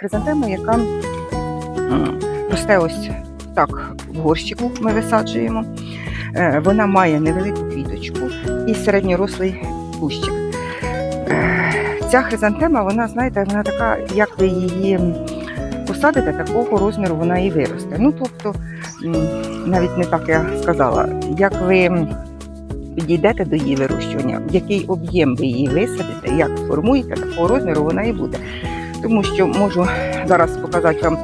хризантема, яка росте ось так в горщику ми висаджуємо. Е, Вона має невелику квіточку і середньорослий кущик. Е, Ця хризантема, вона, знаєте, вона така, як ви її посадите, такого розміру вона і виросте. Ну, тобто, навіть не так я сказала, як ви підійдете до її вирощування, в який об'єм ви її висадите, як формуєте, такого розміру вона і буде. Тому що можу зараз показати вам,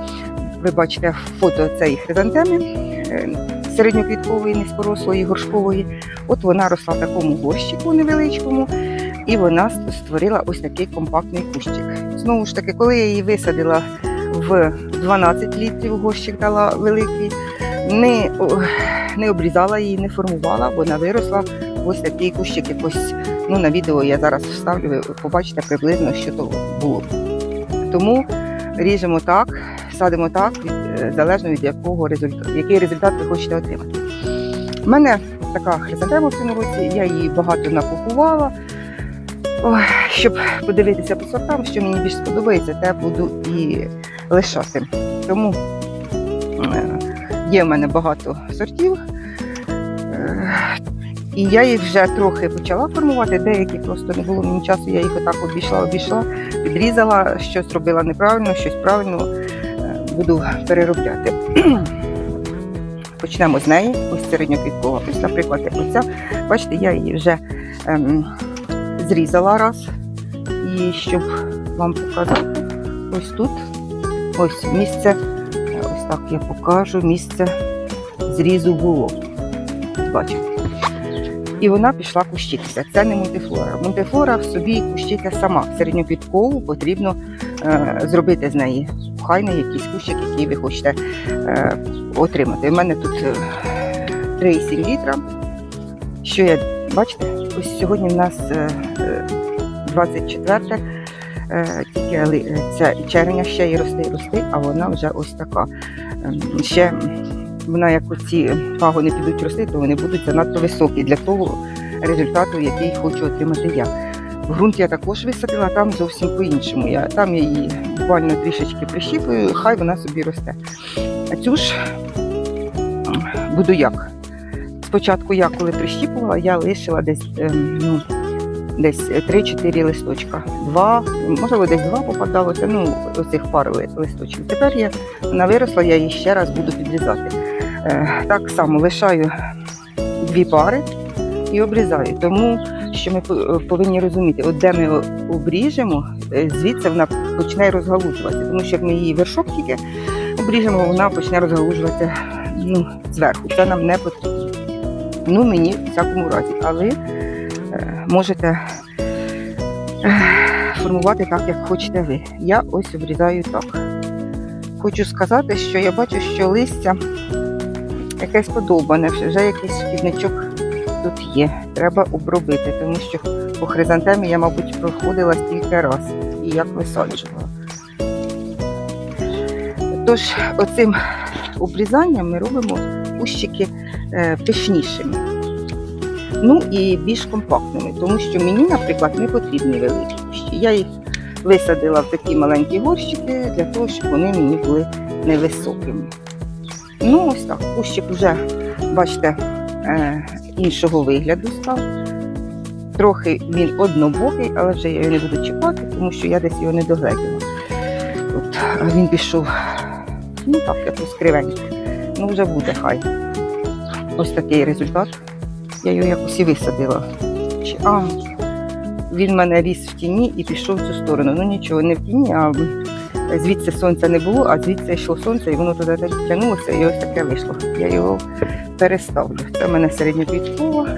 ви бачите фото цієї хризантеми е, середньоквіткової, низькорослої, горшкової. От вона росла в такому горщику невеличкому, і вона створила ось такий компактний кущик. Знову ж таки, коли я її висадила в 12 літрів, горщик дала великий, не, не обрізала її, не формувала, вона виросла ось такий кущик. Якось ну, на відео я зараз вставлю, ви побачите приблизно, що то було. Тому ріжемо так, садимо так, е, залежно від якого результату, який результат ви хочете отримати. У мене така хризантема в цьому році, я її багато накупувала. Щоб подивитися по сортам, що мені більш сподобається, те буду і лишати. Тому е, є в мене багато сортів. І я їх вже трохи почала формувати, деякі просто не було мені часу, я їх отак обійшла, обійшла, відрізала, щось робила неправильно, щось правильно е, буду переробляти. Почнемо з неї, ось середньоквіткова. Ось, наприклад, як оця. Бачите, я її вже ем, зрізала раз. І щоб вам показати, ось тут, ось місце, ось так я покажу, місце зрізу було. Бачите. І вона пішла кущитися. Це не мультифлора. Мультифлора в собі кущиться сама. Середньоквіткову потрібно е, зробити з неї сухайний якийсь кущик, який ви хочете е, отримати. У мене тут е, 3,7 літра. Що я бачите, ось сьогодні в нас е, е, 24 е, тільки е, ця червня ще і росте, і росте, а вона вже ось така. Ем, Ще вона, як оці пагони підуть рости, то вони будуть занадто високі для того результату, який хочу отримати я. Грунт я також висадила, там зовсім по-іншому. Я, там я її буквально трішечки прищіпую, хай вона собі росте. А цю ж буду як? Спочатку я коли прищіпувала, я лишила десь, ем, ну, десь 3-4 листочка. Два, можливо, десь два попадалося, ну, оцих пару ли- листочків. Тепер я, вона виросла, я її ще раз буду підрізати. Е, так само лишаю дві пари і обрізаю. Тому що ми повинні розуміти, от де ми обріжемо, е, звідси вона почне розгалужуватися. Тому що як ми її вершок тільки обріжемо, вона почне розгалужуватися ну, зверху. Це нам не потрібно. Ну, мені в всякому разі. Ви е, можете е, формувати так, як хочете ви. Я ось обрізаю так. Хочу сказати, що я бачу, що листя якесь подобане, вже якийсь шкідничок тут є. Треба обробити, тому що по хризантемі я, мабуть, проходила стільки раз і як висаджувала. Тож, оцим обрізанням ми робимо кущики е, пишнішими. Ну і більш компактними, тому що мені, наприклад, не потрібні великі кущі. Я їх висадила в такі маленькі горщики для того, щоб вони мені були невисокими. Ну, ось так. Кущик вже, бачите, е, іншого вигляду став. Трохи він однобокий, але вже я його не буду чіпати, тому що я десь його не догледіла. От, він пішов, ну так, якось кривенько. Ну, вже буде хай. Ось такий результат. Я його якось і висадила. А, він в мене ріс в тіні і пішов в цю сторону. Ну нічого, не в тіні, а звідси сонця не було, а звідси йшло сонце, і воно туди тягнулося, і ось таке вийшло. Я його переставлю. Це в мене середньоквіткова,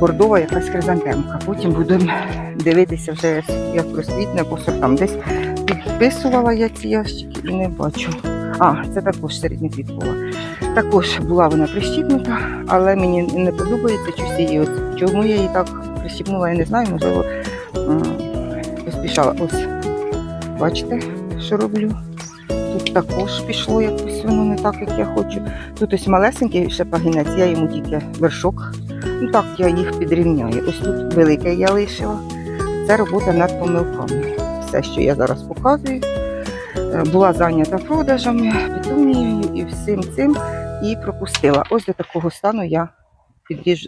бордова якась хризантемка. Потім будемо дивитися вже, як розквітне по сортам. Десь підписувала я ці ящики і не бачу. А, це також середньоквіткова. Також була вона прищіпнута, але мені не подобається чогось її. От чому я її так прищіпнула, я не знаю, можливо, поспішала. Ось, бачите, що роблю. Тут також пішло якось воно не так, як я хочу. Тут ось малесенький ще пагінець, я йому тільки вершок. Ну так, я їх підрівняю. Ось тут велике я лишила. Це робота над помилками. Все, що я зараз показую, е, була зайнята продажами, петунією і всім цим і пропустила. Ось до такого стану я підріж,